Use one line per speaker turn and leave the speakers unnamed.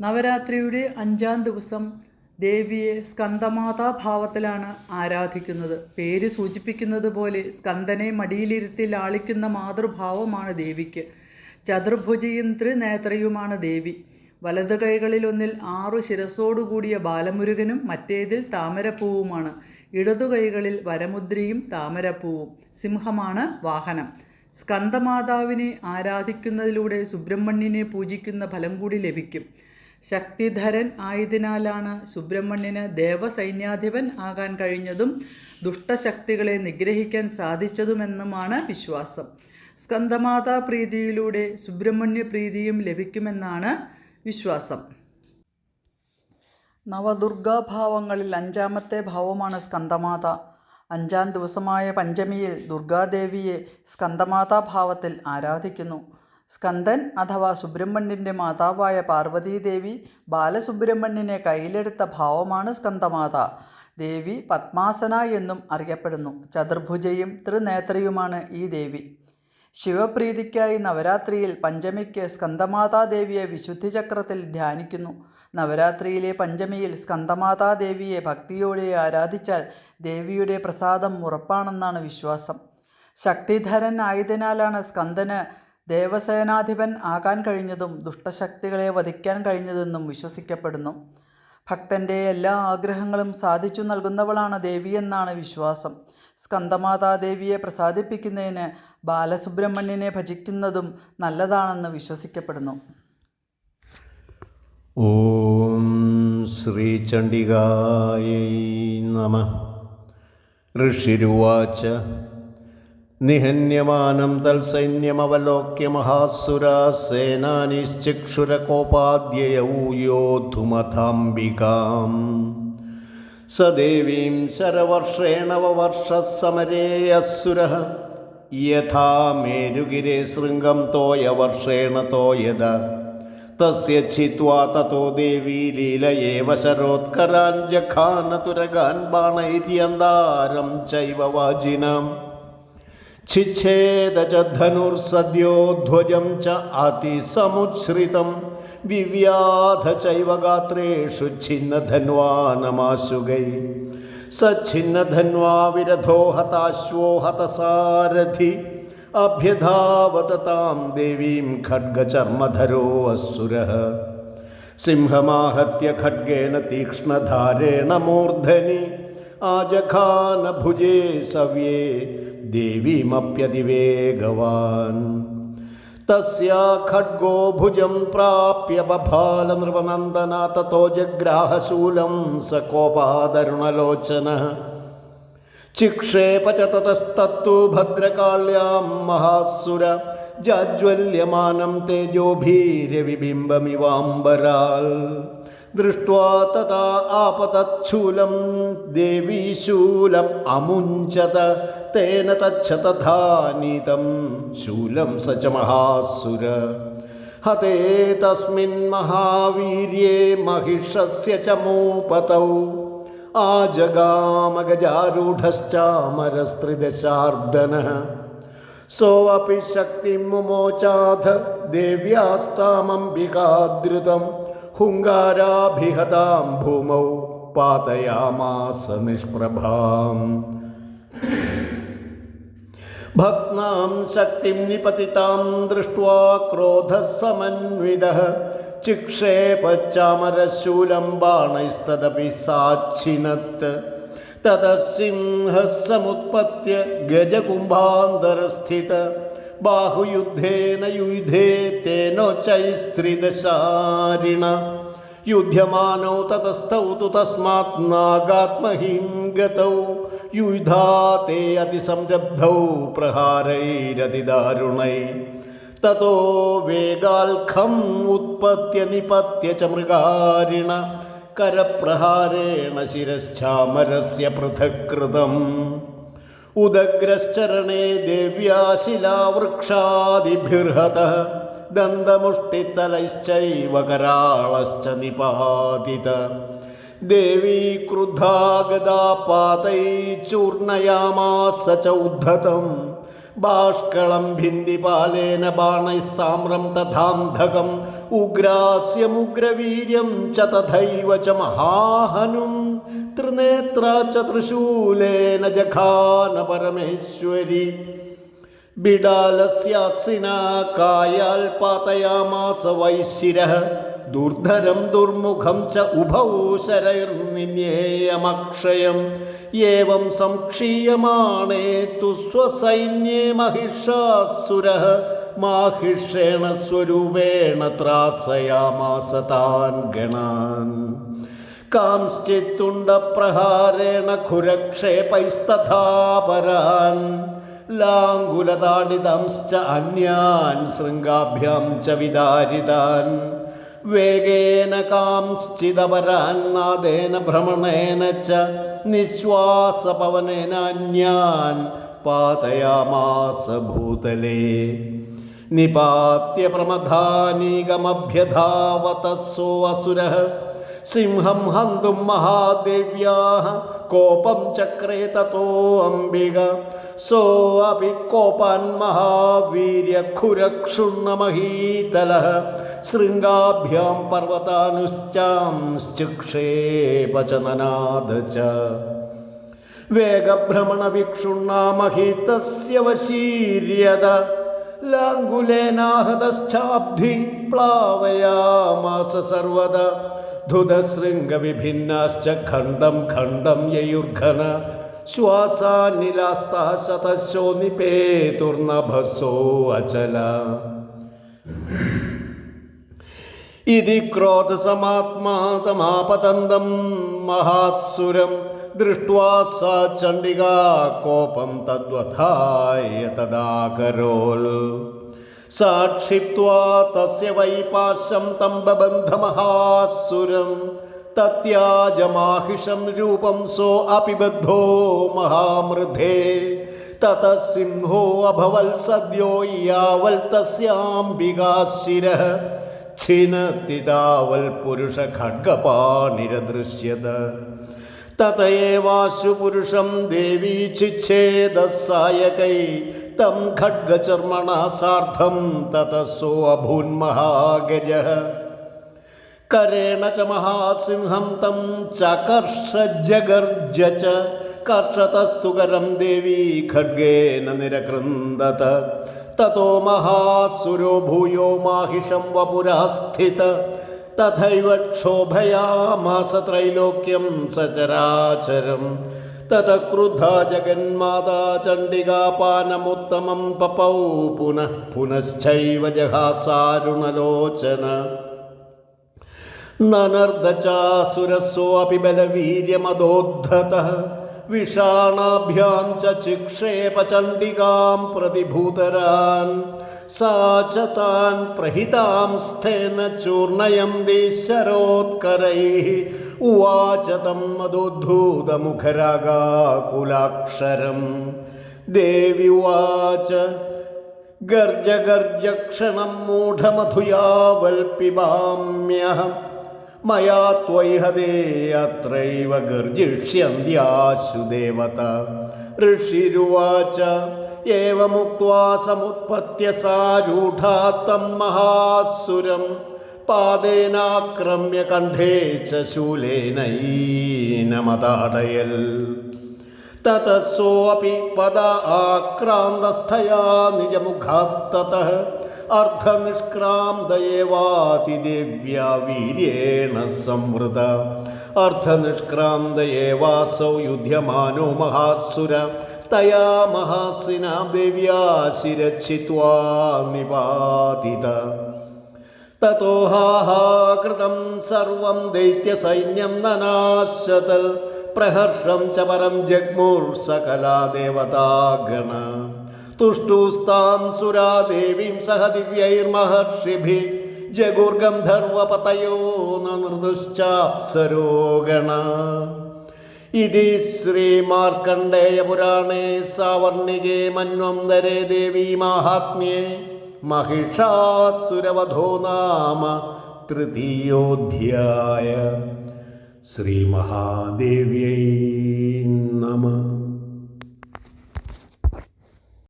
നവരാത്രിയുടെ അഞ്ചാം ദിവസം ദേവിയെ സ്കന്ദമാതാ ഭാവത്തിലാണ് ആരാധിക്കുന്നത്. പേര് സൂചിപ്പിക്കുന്നത് പോലെ സ്കന്ദനെ മടിയിലിരുത്തി ലാളിക്കുന്ന മാതൃഭാവമാണ് ദേവിക്ക്. ചതുർഭുജയും ത്രിനേത്രയുമാണ് ദേവി. വലതു കൈകളിലൊന്നിൽ ആറു ശിരസോടുകൂടിയ ബാലമുരുകനും മറ്റേതിൽ താമരപ്പൂവുമാണ്. ഇടതു കൈകളിൽ വരമുദ്രയും താമരപ്പൂവും. സിംഹമാണ് വാഹനം. സ്കന്ദമാതാവിനെ ആരാധിക്കുന്നതിലൂടെ സുബ്രഹ്മണ്യനെ പൂജിക്കുന്ന ഫലം കൂടി ലഭിക്കും. ശക്തിധരൻ ആയതിനാലാണ് സുബ്രഹ്മണ്യന് ദേവസൈന്യാധിപൻ ആകാൻ കഴിഞ്ഞതും ദുഷ്ടശക്തികളെ നിഗ്രഹിക്കാൻ സാധിച്ചതുമെന്നുമാണ് വിശ്വാസം. സ്കന്ദമാതാ പ്രീതിയിലൂടെ സുബ്രഹ്മണ്യ പ്രീതിയും ലഭിക്കുമെന്നാണ് വിശ്വാസം. നവദുർഗാഭാവങ്ങളിൽ അഞ്ചാമത്തെ ഭാവമാണ് സ്കന്ദമാത. അഞ്ചാം ദിവസമായ പഞ്ചമിയിൽ ദുർഗാദേവിയെ സ്കന്ദമാതാ ഭാവത്തിൽ ആരാധിക്കുന്നു. സ്കന്ദൻ അഥവാ സുബ്രഹ്മണ്യന്റെ മാതാവായ പാർവതീദേവി ബാലസുബ്രഹ്മണ്യനെ കയ്യിലെടുത്ത ഭാവമാണ് സ്കന്ദമാത. ദേവി പത്മാസന എന്നും അറിയപ്പെടുന്നു. ചതുർഭുജയും ത്രിനേത്രയുമാണ് ഈ ദേവി. ശിവപ്രീതിക്കായി നവരാത്രിയിൽ പഞ്ചമിക്ക് സ്കന്ദമാതാദേവിയെ വിശുദ്ധിചക്രത്തിൽ ധ്യാനിക്കുന്നു. നവരാത്രിയിലെ പഞ്ചമിയിൽ സ്കന്ദമാതാദേവിയെ ഭക്തിയോടെ ആരാധിച്ചാൽ ദേവിയുടെ പ്രസാദം ഉറപ്പാണെന്നാണ് വിശ്വാസം. ശക്തിധരൻ ആയതിനാലാണ് സ്കന്ദന് ദേവസേനാധിപൻ ആകാൻ കഴിഞ്ഞതും ദുഷ്ടശക്തികളെ വധിക്കാൻ കഴിഞ്ഞതെന്നും വിശ്വസിക്കപ്പെടുന്നു. ഭക്തന്റെ എല്ലാ ആഗ്രഹങ്ങളും സാധിച്ചു നൽകുന്നവളാണ് ദേവിയെന്നാണ് വിശ്വാസം. സ്കന്ദമാതാദേവിയെ പ്രസാദിപ്പിക്കുന്നതിന് ബാലസുബ്രഹ്മണ്യനെ ഭജിക്കുന്നതും നല്ലതാണെന്ന് വിശ്വസിക്കപ്പെടുന്നു.
ഓം ശ്രീചണ്ഡികായൈ നമ. ഋഷിരുവാച നിഹന്യമാനം തത്സൈന്യമവലോക്യ മഹാസുരാസേനാനിശ്ചക്ഷുരകോപാദ്യയൗ യോധുമഥാംബികാം സദേവീം ശരവർഷേണവവർഷസമരേ അസുര. യഥാ മേരുഗിരെ ശൃംഗം തോയവർഷേണ തോയത. തസ്യ ഛിത്വാ തതോ ദേവീ ലീലയേവ ശരോത്കരാൻ ജഖാനതുരകാൻ ബാണൈര്യന്താരം ചൈവ വാജിനം छिच्छेद च धनुर्सद्यो ध्वजं च अतिसमुच्छ्रितं विव्याध चैव गात्रेषु छिन्नधन्वा नमाशुगै सच्छिन्नधन्वा विरधो हताश्वो हतसारथि अभ्यधावत तां देवीं खड्गचर्मधरो असुरः। सिंहमाहत्य खड्गेन तीक्ष्णधारेण मूर्धनि आजखानभुजे सव्ये देवीमप्यतिवेगवान् तस्या खड्गो भुजं प्राप्य बभालनृपनन्दना ततो जग्राहशूलं स कोपादरुणलोचनः चिक्षेप च ततस्तत्तु भद्रकाल्यां महासुर, जाज्वल्यमानं तेजोभीर्यविबिम्बमिवाम्बराल् दृष्ट्वा तदा आपतच्छूलं देवीशूलम् अमुञ्चत, तेन तच्छतधानितं शूल स च महासुर। हते तस्मिन्महावीर्ये महिषस्य च मूपतौ। आजगामगजारूढश्चामरस्त्रिदशार्दनः। सोऽपि शक्तिं मुमोचाथ देव्यास्तामम्बिकादृतम् ഹുങ്കാരാഭിഹതാം ഭൂമൗ പാതയാമാസ നിഷ്പ്രഭാം. ഭക്നാം ശക്തിം നിപതിതാം ദൃഷ്ട്വാ ക്രോധസമന്വിതഃ. ചിക്ഷേപച്ചാമരശൂലം ബാണൈസ്തദപി സാക്ഷിനത്ത് തതസിംഹസമുത്പത്യ ഗജകുംഭാന്തരസ്ഥിത. ബാഹുയുദ്ധേന യുദ്ധേ തേനോച്ചൈസ്ത്രിദശാരിണ युध्यमानौ ततस्थौ तु तस्मात् नागात्महिं गतौ युधा ते अतिसंरब्धौ प्रहारैरतिदारुणै ततो वेगाल्खम् उत्पत्य निपत्य च मृगारिण करप्रहारेण शिरश्चामरस्य पृथक् कृतम् उदग्रश्चरणे देव्या शिलावृक्षादिभिर्हतः ദന്തമുഷ്ടിത്തലൈശ്ചൈവകരാളശ്ച നിപാതിത. ദേവീ ക്രുദ്ധാഗതാ പാതൈ ചൂർണയാമാസ ചൗദ്ധതം. ബാഷ്കളം ഭിന്ദിപാലേന ബാണൈസ്താമ്രം തഥാന്ധകം. ഉഗ്രാസ്യമുഗ്രവീര്യം ച തഥൈവ ച മഹാഹനും. ത്രിനേത്ര ച തൃശൂലേന ജഘാന പരമേശ്വരി. ബിഡാലസ്യാസിന പാതയാമാസ വൈശിര ദുർധരം ദുർമുഖം ച ഉഭൗ ശരൈർനിന്യേയമക്ഷയം. ഏവം സംക്ഷീയമാണേ തു സ്വസൈന്യേ മഹിഷാസുര. മാഹിഷേണ സ്വരൂപേണ ത്രാസയാമാസ താൻ ഗണാൻ. കാംശ്ചിത്തുണ്ടപ്രഹാരേണ ഖുരക്ഷേപൈസ്തഥാ പരാൻ अन्यान् അന്യാൻ ശൃംഗാഭ്യാം ച വിദാരിതാൻ. വേഗേന കാംശ്ചിതപരാൻ നാദേന ഭ്രമണേന ച നിശ്വാസപവനേന അന്യാൻ പാതയാമാസ ഭൂതലേ. നിപാത്യ പ്രമഥാനീകമഭ്യധാവതസ്സോ അസുരഃ സിംഹം ഹന്തും മഹാദേവ്യാः. सोऽपि कोपान्महावीर्यखुरक्षुण्णमहीतलः शृङ्गाभ्यां पर्वतानुश्चांश्चिक्षेपचननाद च वेगभ्रमणविक्षुण्णामहितस्य वशीर्यत लाङ्गुलेनाहतश्चाब्धि प्लावयामास सर्वदा धुधशृङ्गविभिन्नाश्च खण्डं खण्डं ययुर्घन श्वासानिलास्तः शतशो निपेतुर्नभसो अचल इति क्रोधसमात्मातमापतन्दं महासुरं दृष्ट्वा सा चण्डिका कोपं तद्वथाय तदाकरोल् सा क्षिप्त्वा तस्य वैपाश्यं तं बबन्धमहासुरम् തത്യാജമാഹിഷം രൂപം സോ അപിബദ്ധോ മഹാമൃധേ. തത സിംഹോ അഭവൽ സദ്യോ യാവൽ തസ്യാംബികാശിര ഛിനത്തിതാവൽ ഛിനത്തി താവൽ പുരുഷ ഖഡ്ഗപാണിരദൃശ്യത തതയേവാശു പുരുഷം ദേവീ ചിച്ഛേദസായകൈ തം ഖഡ്ഗചർമ്മണ സാർദ്ധം തതസോ അഭൂന്മഹാഗജ കരേണ ച മഹാസിംഹം തം ചകർഷജഗർജ ച കർഷതസ്തു കരം ദേവീ ഖഡ്ഗേന നിരകൃന്ദത തതോ മഹാസുരോ ഭൂയോ മാഹിഷം വപുരഃ സ്ഥിത തഥൈവ ക്ഷോഭയാമാസ ത്രൈലോക്യം സചരാചരം തത ക്രുദ്ധ ജഗന്മാതാ ചണ്ഡികാപാനമുത്തമം പപൗ പുനഃ പുനശ്ചൈവ ജഹാസാരുണലോചന നനർദ്ദചാസുരസ്വാപി ബലവീര്യമദോദ്ധത വിഷാണാഭ്യാം ച ചിക്ഷേപ ചണ്ഡികാം പ്രതിഭൂതരാൻ. സാ പ്രഹിതാം സ്ഥേന ചൂർണയന്തി ശരോത്കരൈ ഉവാച തം ദേവി ഉവാച ഗർജഗർജക്ഷണം മൂഢമധുയാ മയാ ത്വൈഹതേ അത്രൈവ ഗർജിഷ്യന്ത്യാശു ദേവത ഋഷിരുവാച ഏവമുക്വാ സമുത്പത്യ സാരൂഢാത്തം മഹാസുരം. പാദേനാക്രമ്യ കണ്ഠേ ച ശൂലേനൈനമതാടയൽ തതസോപി പദ ആക്രാന്തസ്ഥയാ നിജമുഖാത്തതഃ. അർദ്ധനിഷ്ക്രാന്തയേവാതിദിവ്യവീര്യേണ സംവൃത. അർദ്ധനിഷ്ക്രാന്തയേവാസൗ യുധ്യമാനോ മഹാസുര. തയാ മഹാസിന ദിവ്യാ ശിരക്ഷിത്വാ നിപാതിത ഹാഹാകൃതം സർവം ദൈത്യസൈന്യം നനാശതൽ. പ്രഹർഷം ചപരം ജഗ്മൂർ സകലാ ദേവതാഗണ ननाशतल् प्रहर्षं च परं जग्मुर्सकला देवतागण तुष्टुस्तां सुरा देवीं सह दिव्यैर्महर्षिभिः जगुर्गन्धर्वपतयो न नृदुश्चाप्सरोगण इति श्रीमार्कण्डेयपुराणे सावर्णिके मन्वन्तरे देवी माहात्म्ये महिषासुरवधो नाम तृतीयोऽध्याय श्रीमहादेव्यै नमः